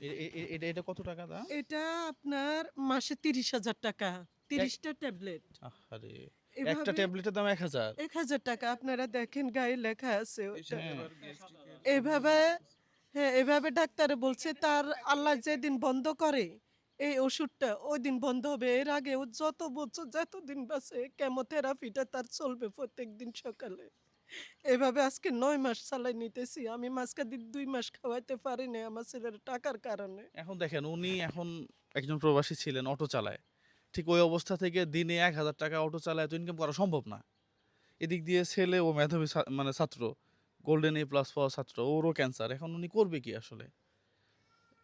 এটা এটা কত টাকা দাম? এটা আপনার মাসে তিরিশ হাজার টাকা। তিরিশটা ট্যাবলেট। আরে একটা ট্যাবলেটের দাম এক হাজার। এক হাজার টাকা আপনারা দেখেন গায়ে লেখা আছে ওটা। হ্যাঁ। এভাবে হ্যাঁ এভাবে ডাক্তারে বলছে তার আল্লাহ যেদিন বন্ধ করে এই ওষুধটা ওই দিন বন্ধ হবে। এর আগে ও যত বছর যতদিন বাঁচে কেমোথেরাপিটা তার চলবে প্রত্যেক দিন সকালে। এভাবে আজকে নয় মাস চালাই নিতেছি। আমি দিয়ে দুই মাস খাওয়াইতে পারি না আমার ছেলের টাকার কারণে। এখন দেখেন, উনি এখন একজন প্রবাসী ছিলেন, অটো চালায়। ঠিক ওই অবস্থা থেকে দিনে এক হাজার টাকা অটো চালায় তো ইনকাম করা সম্ভব না। এদিক দিয়ে ছেলে ও মেধাবী মানে ছাত্র গোল্ডেন এ প্লাস পাওয়া ছাত্র, ওরও ক্যান্সার এখন উনি করবে কি আসলে?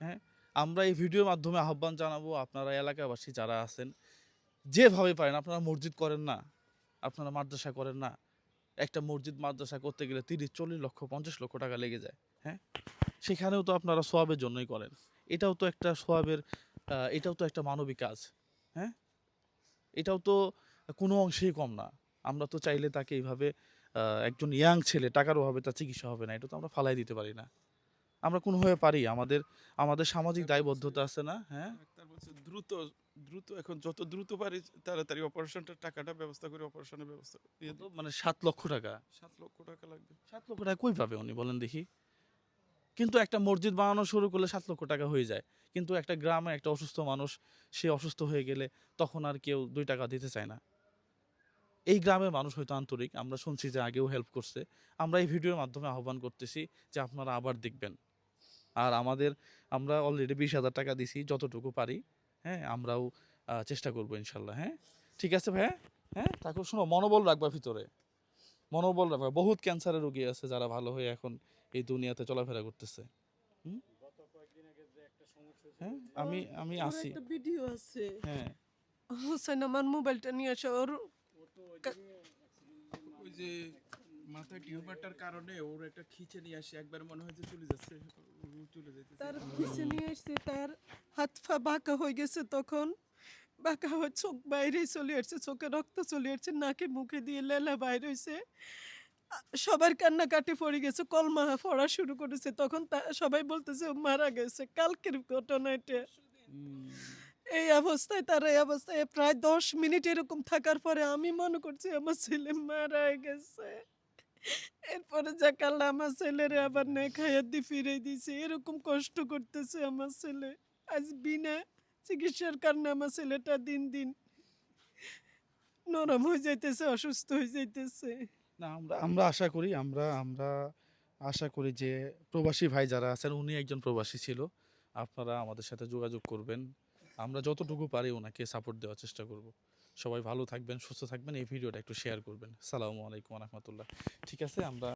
হ্যাঁ? আমরা এই ভিডিওর মাধ্যমে আহ্বান জানাব আপনারা এলাকাবাসী যারা আছেন, যেভাবে পারেন, আপনারা মসজিদ করেন না, আপনারা মাদ্রাসা করেন না একটা মসজিদ, মাদ্রাসা করতে গেলে তিরিশ, চল্লিশ লক্ষ, পঞ্চাশ লক্ষ টাকা লেগে যায় হ্যাঁ? সেখানেও তো আপনারা সোয়াবের জন্যই করেন। এটাও তো একটা সোয়াবের এটাও তো একটা মানবিক কাজ হ্যাঁ? এটাও তো কোনো অংশেই কম না। আমরা তো চাইলে তাকে এইভাবে একজন ইয়াং ছেলে, টাকার অভাবে তার চিকিৎসা হবে না, এটা তো আমরা ফালাই দিতে পারি না। আমরা কোনোভাবে পারি, আমাদের আমাদের সামাজিক দায়বদ্ধতা আছে না হ্যাঁ? বলছে দ্রুত দ্রুত এখন যত দ্রুত পারি তাড়াতাড়ি অপারেশনটার টাকাটা ব্যবস্থা করে অপারেশনের ব্যবস্থা। মানে সাত লক্ষ টাকা? সাত লক্ষ টাকা লাগবে। সাত লক্ষ টাকা কই পাবে উনি বলেন দেখি। কিন্তু একটা মসজিদ বানানো শুরু করলে সাত লক্ষ টাকা হয়ে যায়। কিন্তু একটা গ্রামে একটা অসুস্থ মানুষ সে অসুস্থ হয়ে গেলে তখন আর কেউ দুই টাকা দিতে চায় না। এই গ্রামের মানুষ হয়তো আন্তরিক আমরা শুনছি যে আগেও হেল্প করছে। আমরা এই ভিডিওর মাধ্যমে আহ্বান করতেছি যে আপনারা আবার দেখবেন। আর আমাদের আমরা অলরেডি বিশ হাজার টাকা দিছি যতটুকু পারি হ্যাঁ আমরাও চেষ্টা করব ইনশাল্লাহ হ্যাঁ? ঠিক আছে ভাইয়া? হ্যাঁ? তারপর শোনো মনোবল রাখবা ভিতরে। মনোবল রাখবা। বহুত ক্যান্সারের রোগী আছে যারা ভালো হয়ে এখন এই দুনিয়াতে চলাফেরা করতেছে। হ্যাঁ আমি আমি আসি। ভিডিও আছে। হ্যাঁ। হোসেন আমার মোবাইলটা নিয়ে আসে ওর ওই যে মাথায় টিউমারটার কারণে ওর একটা খিচে নিয়ে আসে একবার মনে হয় যে চলে যাচ্ছে চলে তার পিছে নিয়ে আসছে তার হাত পা বাঁকা হয়ে গেছে তখন। বাঁকা হয়ে চোখ বাইরে চলে আসছে চোখে রক্ত চলে আসছে নাকে মুখে দিয়ে লেলা বাইরে হয়েছে সবার কান্নাকাটি পড়ে গেছে কলমা পড়া শুরু করেছে। তখন তা- সবাই বলতেছে মারা গেছে কালকের ঘটনা এটা। এই অবস্থায় তার এই অবস্থায় প্রায় দশ মিনিট এরকম থাকার পরে আমি মনে করছি আমার ছেলে মারা গেছে। এরপরে যা কাল্লা আমার ছেলেরে আবার না খাইয়া দি ফিরে দিছে এরকম কষ্ট করতেছে আমার ছেলে। আজ বিনা চিকিৎসার কারণে আমার ছেলেটা দিন দিন নরম হয়ে যাইতেছে, অসুস্থ হয়ে যাইতেছে। না, আমরা আমরা আশা করি, আমরা আমরা আশা করি যে প্রবাসী ভাই যারা আছেন, উনি একজন প্রবাসী ছিল। আপনারা আমাদের সাথে যোগাযোগ করবেন। আমরা যতটুকু পারি ওনাকে সাপোর্ট দেওয়ার চেষ্টা করব। সবাই ভালো থাকবেন, সুস্থ থাকবেন, এই ভিডিওটা একটু শেয়ার করবেন। সালামু আলাইকুম রহমতুল্লাহ। ঠিক আছে, আমরা